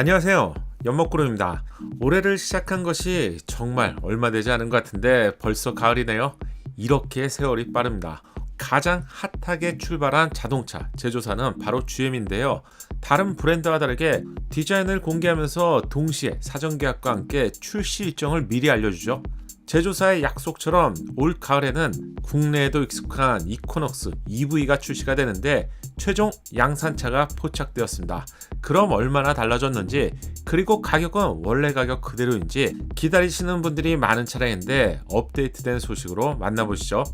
안녕하세요. 연먹구름입니다. 올해를 시작한 것이 정말 얼마 되지 않은 것 같은데 벌써 가을이네요. 이렇게 세월이 빠릅니다. 가장 핫하게 출발한 자동차 제조사는 바로 GM인데요. 다른 브랜드와 다르게 디자인을 공개하면서 동시에 사전 계약과 함께 출시 일정을 미리 알려주죠. 제조사의 약속처럼 올 가을에는 국내에도 익숙한 이코넉스 EV가 출시가 되는데 최종 양산차가 포착되었습니다. 그럼 얼마나 달라졌는지 그리고 가격은 원래 가격 그대로인지 기다리시는 분들이 많은 차량인데 업데이트된 소식으로 만나보시죠.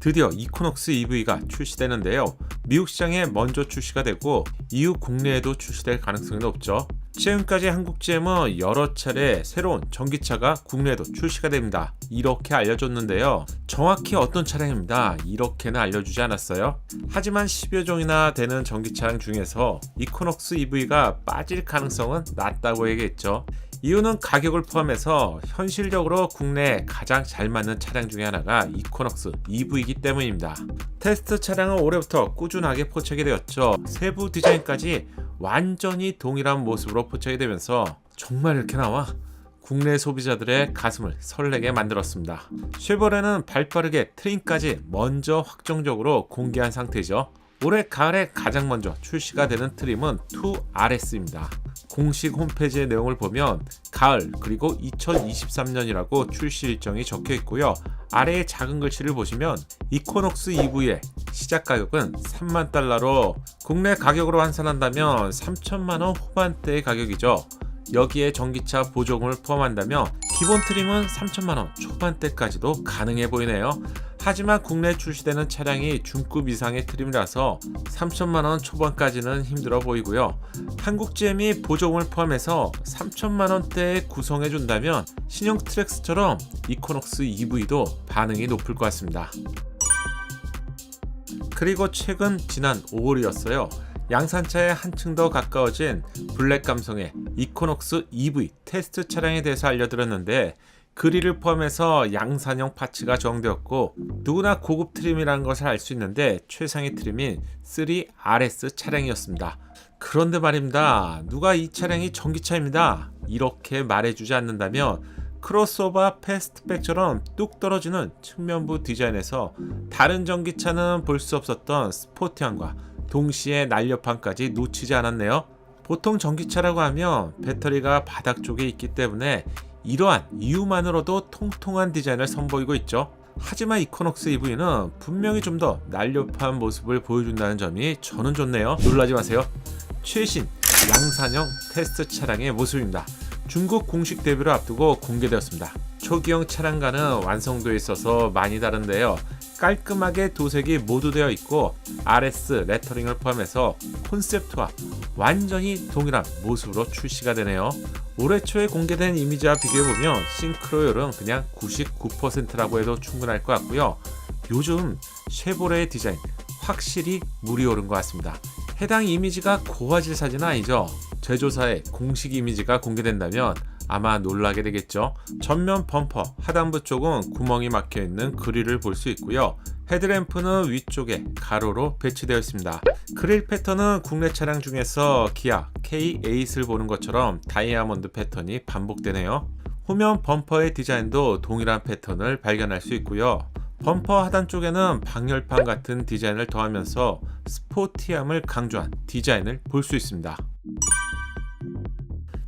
드디어 이코넉스 EV가 출시되는데요. 미국 시장에 먼저 출시가 되고 이후 국내에도 출시될 가능성이 높죠. 지금까지 한국 GM은 여러 차례 새로운 전기차가 국내에도 출시가 됩니다. 이렇게 알려줬는데요. 정확히 어떤 차량입니다. 이렇게는 알려주지 않았어요. 하지만 10여 종이나 되는 전기 차량 중에서 이코넉스 EV가 빠질 가능성은 낮다고 얘기했죠. 이유는 가격을 포함해서 현실적으로 국내에 가장 잘 맞는 차량 중에 하나가 이코넉스 EV이기 때문입니다. 테스트 차량은 올해부터 꾸준하게 포착이 되었죠. 세부 디자인까지 완전히 동일한 모습으로 포착이 되면서 정말 이렇게 나와? 국내 소비자들의 가슴을 설레게 만들었습니다. 쉐보레는 발빠르게 트림까지 먼저 확정적으로 공개한 상태죠. 올해 가을에 가장 먼저 출시가 되는 트림은 2RS입니다. 공식 홈페이지의 내용을 보면 가을 그리고 2023년이라고 출시 일정이 적혀 있고요. 아래의 작은 글씨를 보시면 이코녹스 EV의 시작 가격은 3만 달러로 국내 가격으로 환산한다면 3천만 원 후반대의 가격이죠. 여기에 전기차 보조금을 포함한다면 기본 트림은 3천만 원 초반대까지도 가능해 보이네요. 하지만 국내 출시되는 차량이 중급 이상의 트림이라서 3천만 원 초반까지는 힘들어 보이고요. 한국 GM이 보조금을 포함해서 3천만 원대에 구성해 준다면 신형 트랙스처럼 이코넉스 EV도 반응이 높을 것 같습니다. 그리고 최근 지난 5월이었어요. 양산차에 한층 더 가까워진 블랙 감성의 이코녹스 EV 테스트 차량에 대해서 알려드렸는데 그릴을 포함해서 양산형 파츠가 정되었고 누구나 고급 트림이라는 것을 알 수 있는데 최상의 트림인 3RS 차량이었습니다. 그런데 말입니다. 누가 이 차량이 전기차입니다. 이렇게 말해주지 않는다면 크로스오버 패스트백처럼 뚝 떨어지는 측면부 디자인에서 다른 전기차는 볼 수 없었던 스포티함과 동시에 날렵함까지 놓치지 않았네요. 보통 전기차라고 하면 배터리가 바닥 쪽에 있기 때문에 이러한 이유만으로도 통통한 디자인을 선보이고 있죠. 하지만 이코녹스 EV는 분명히 좀 더 날렵한 모습을 보여준다는 점이 저는 좋네요. 놀라지 마세요. 최신 양산형 테스트 차량의 모습입니다. 중국 공식 데뷔를 앞두고 공개되었습니다. 초기형 차량과는 완성도에 있어서 많이 다른데요. 깔끔하게 도색이 모두 되어 있고 RS 레터링을 포함해서 콘셉트와 완전히 동일한 모습으로 출시가 되네요. 올해 초에 공개된 이미지와 비교해보면 싱크로율은 그냥 99%라고 해도 충분할 것 같고요. 요즘 쉐보레의 디자인 확실히 물이 오른 것 같습니다. 해당 이미지가 고화질 사진은 아니죠. 제조사의 공식 이미지가 공개된다면 아마 놀라게 되겠죠. 전면 범퍼 하단부 쪽은 구멍이 막혀 있는 그릴을 볼 수 있고요. 헤드램프는 위쪽에 가로로 배치되어 있습니다. 그릴 패턴은 국내 차량 중에서 기아 K8을 보는 것처럼 다이아몬드 패턴이 반복되네요. 후면 범퍼의 디자인도 동일한 패턴을 발견할 수 있고요. 범퍼 하단 쪽에는 방열판 같은 디자인을 더하면서 스포티함을 강조한 디자인을 볼 수 있습니다.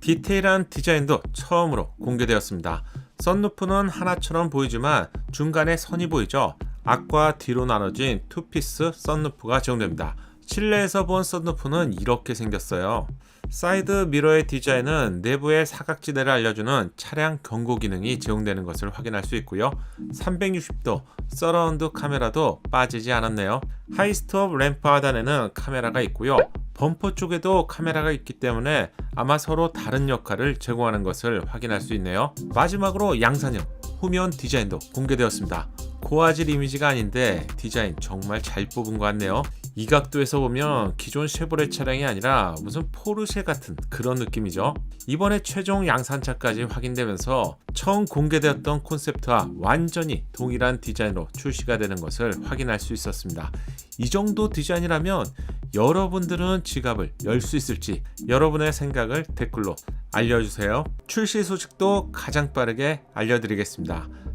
디테일한 디자인도 처음으로 공개되었습니다. 썬루프는 하나처럼 보이지만 중간에 선이 보이죠? 앞과 뒤로 나눠진 투피스 썬루프가 제공됩니다. 실내에서 본 썬루프는 이렇게 생겼어요. 사이드 미러의 디자인은 내부의 사각지대를 알려주는 차량 경고 기능이 제공되는 것을 확인할 수 있고요. 360도 서라운드 카메라도 빠지지 않았네요. 하이스톱 램프 하단에는 카메라가 있고요. 범퍼 쪽에도 카메라가 있기 때문에 아마 서로 다른 역할을 제공하는 것을 확인할 수 있네요. 마지막으로 양산형 후면 디자인도 공개되었습니다. 고화질 이미지가 아닌데 디자인 정말 잘 뽑은 것 같네요. 이 각도에서 보면 기존 쉐보레 차량이 아니라 무슨 포르쉐 같은 그런 느낌이죠. 이번에 최종 양산차까지 확인되면서 처음 공개되었던 콘셉트와 완전히 동일한 디자인으로 출시가 되는 것을 확인할 수 있었습니다. 이 정도 디자인이라면 여러분들은 지갑을 열 수 있을지 여러분의 생각을 댓글로 알려주세요. 출시 소식도 가장 빠르게 알려드리겠습니다.